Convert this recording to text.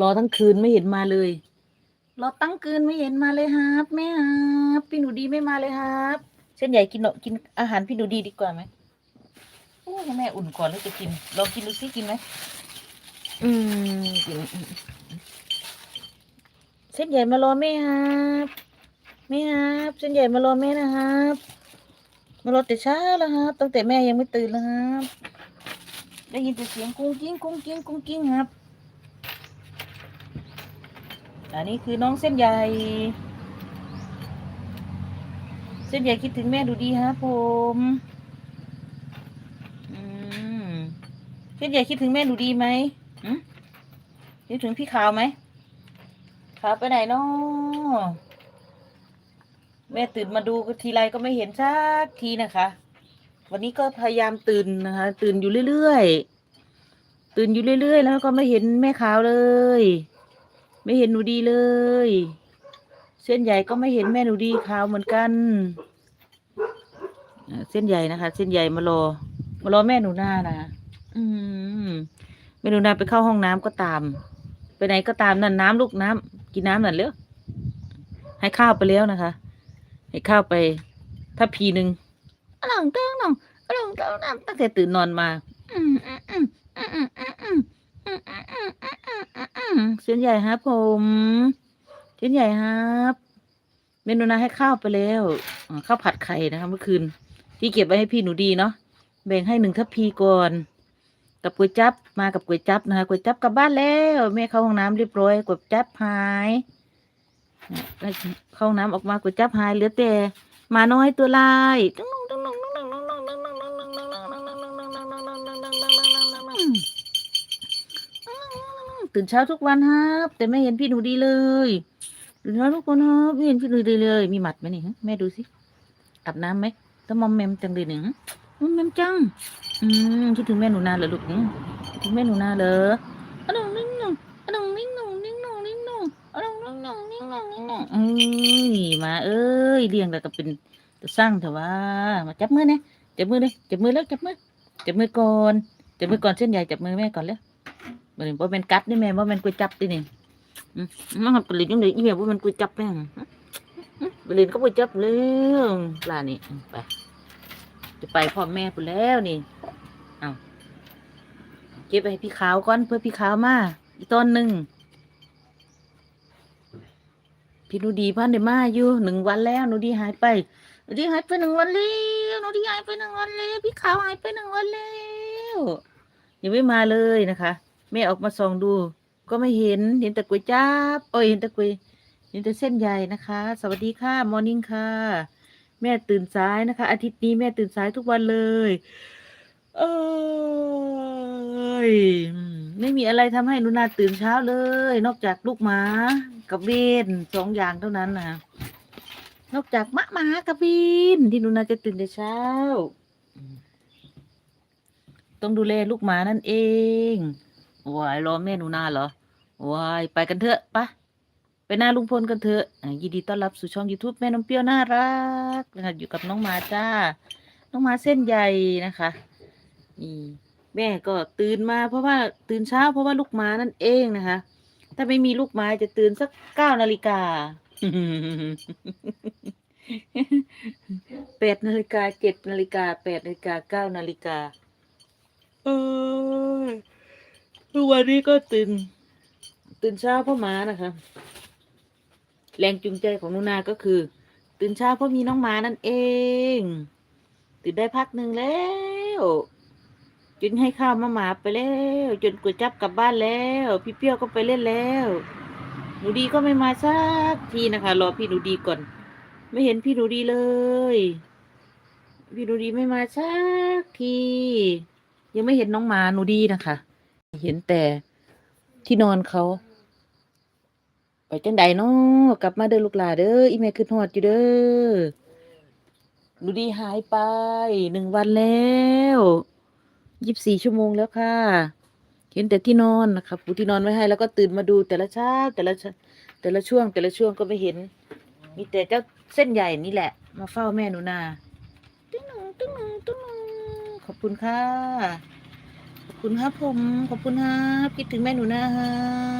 รอทั้งคืนไม่เห็นมาเลย รอตั้งคืนไม่เห็นมาเลยครับแม่ครับพี่หนูดีไม่มาเลยครับเช่นใหญ่กินเนอะกินอาหารพี่หนูดีดีกว่าไหมโอ้แม่อุ่นก่อนแล้วจะกินลองกินดูสิกินไหมอืมเส้นใหญ่มารอแม่ครับแม่ครับเส้นใหญ่มารอแม่นะครับมารอแต่เช้าแล้วครับตั้งแต่แม่ยังไม่ตื่นเลยครับได้ยินแต่เสียงกุ้งกิ้งกุ้งกิ้งกุ้งกิ้งครับ อันนี้คือน้องเส้นใหญ่เส้นใหญ่คิดถึงแม่ดูดีฮะผมเส้นใหญ่คิดถึงแม่ดูดีไหมคิดถึงพี่ขาวไหมขาวไปไหนน้อแม่ตื่นมาดูทีไรก็ไม่เห็นสักทีนะคะ วันนี้ก็พยายามตื่นนะคะ ตื่นอยู่เรื่อยๆ ตื่นอยู่เรื่อยๆ แล้วก็ไม่เห็นแม่ขาวเลย ไม่เห็นหนูดีเลย เส้นใหญ่ก็ไม่เห็นแม่หนูดีขาวเหมือนกันเส้นใหญ่นะคะ เส้นใหญ่มารอมารอแม่หนูหน้านะแม่หนูหน้าไปเข้าห้องน้ำก็ตาม ไปไหนก็ตามนั่นน้ำลูกน้ำ กินน้ำานั่นเร็วให้ข้าวไปแล้วนะคะ ให้ข้าวไป ถ้าพีหนึ่งอลังเต้งน้องอลังเต้งน้ำตั้งแต่ตื่นนอนมา เส้นใหญ่ครับผมเส้นใหญ่ครับเมนูนาให้ข้าวไปแล้วข้าวผัดไข่นะคะเมื่อคืน ที่เก็บไว้ให้พี่หนูดีเนาะแบ่งให้หนึ่งทัพพีก่อนกับก๋วยจับมากับก๋วยจับนะคะก๋วยจับกลับบ้านแล้วแม่เข้าห้องน้ำเรียบร้อยก๋วยจับหายเข้าห้องน้ำออกมาก๋วยจับหายเหลือแต่มาน้อยตัวลายตึ้งตึ้ง ตื่นเช้าทุกวันครับ แต่ไม่เห็นพี่หนูดีเลยตื่นเช้าทุกคนครับไม่เห็นพี่หนูดีเลย มีหมัดไหมนี่ฮะแม่ดูสิอาบน้ำไหมต้องมอมแมมจังเลยหนึ่งมอมแมมจัง อืมคิดถึงแม่หนูนาเหรอลูกคิดถึงแม่หนูนาเหรออะดงนิ่งหนงอะดงนิ่งหนงนิ่งหนงนิ่งหนงอะดงนิ่งหนงนิ่งหนงนิ่งหนุ่งอืมมาเอ้ยเลี้ยงแล้วก็เป็นจะสร้างเถอะว่า มาจับมือเนี่ยจับมือเลยจับมือแล้วจับมือจับมือก่อนจับมือก่อนเส้นใหญ่จับมือแม่ก่อนเลย บ่เป็นบ่เป็นกัดนี่แม่บ่เป็นกุยจับดินี่อืมมันก็เป็นจังได๋อีแม่บ่เป็นกุยจับแม่งไปเล่นก็กุยจับเลยปลานี่ไปจะไปพ่อแม่ไปแล้วนี่เอาเก็บไปให้พี่ขาวก่อนเพื่อพี่ขาวมาอีกตอนหนึ่งพี่นูดีพันเดมาอยู่หนึ่งวันแล้วนูดีหายไปนูดีหายไปหนึ่งวันแล้วนูดีหายไปหนึ่งวันแล้วพี่ขาวหายไปหนึ่งวันแล้วยังไม่มาเลยนะคะ แม่ออกมาส่องดู ก็ไม่เห็นเห็นแต่ก๋วยจับโอ้ยเห็นแต่ก๋วยเห็นแต่เส้นใหญ่นะคะ สวัสดีค่ะมอร์นิ่งค่ะ แม่ตื่นสายนะคะ อาทิตย์นี้แม่ตื่นสายทุกวันเลยเอยไม่มีอะไรทำให้นุนาตื่นเช้าเลย นอกจากลูกหมากับเบนสองอย่างเท่านั้นนะนอกจากมาหมากับเบนที่นุนาจะตื่นแต่เช้า ต้องดูแลลูกหมานั่นเอง วายรอแม่หนูนาเหรอวายไปกันเถอะปะไปหน้าลุงพลกันเถอะยินดีต้อนรับสู่ช่อง YouTube แม่น้องเปรี้ยวน่ารักนะคะอยู่กับน้องมาจ้า น้องมาเส้นใหญ่นะคะนี่แม่ก็ตื่นมา เพราะว่าตื่นเช้าเพราะว่าลูกมานั่นเองนะคะ ถ้าไม่มีลูกมาจะตื่นสักเก้านาฬิกาแปดนาฬิกาเจ็ดนาฬิกาแปดนาฬิกาเก้านาฬิกาเออ ทุกวันนี้ก็ตื่น ตื่นเช้าเพราะหมานะคะ แรงจูงใจของนุนาก็คือ ตื่นเช้าเพราะมีน้องหมานั่นเอง ตื่นได้พักหนึ่งแล้วจนให้ข้าวมาหมาไปแล้ว จนกวยจับกลับบ้านแล้ว พี่เปี้ยวก็ไปเล่นแล้ว หนูดีก็ไม่มาสักทีนะคะ รอพี่หนูดีก่อน ไม่เห็นพี่หนูดีเลย พี่หนูดีไม่มาสักที ยังไม่เห็นน้องหมาหนูดีนะคะ เห็นแต่ที่นอนเขาไปจังใดเนาะกลับมาเด้อลูกหลาเด้ออีแม่ขึ้นฮอดอยู่เด้อหนูดีหายไปหนึ่งวันแล้วยี่สิบสี่ชั่วโมงแล้วค่ะ เห็นแต่ที่นอนนะคะปูที่นอนไว้ให้แล้วก็ตื่นมาดูแต่ละเช้าแต่ละชแต่ละช่วง แต่ละช่วงก็ไม่เห็น มีแต่เจ้าเส้นใหญ่นี่แหละ มาเฝ้าแม่หนูนาตึ้งหนึ่งตึ้งหนึ่งตึ้งหนึ่งขอบคุณค่ะ คุณครับผม ขอบคุณครับ คิดถึงแม่หนูนะครับ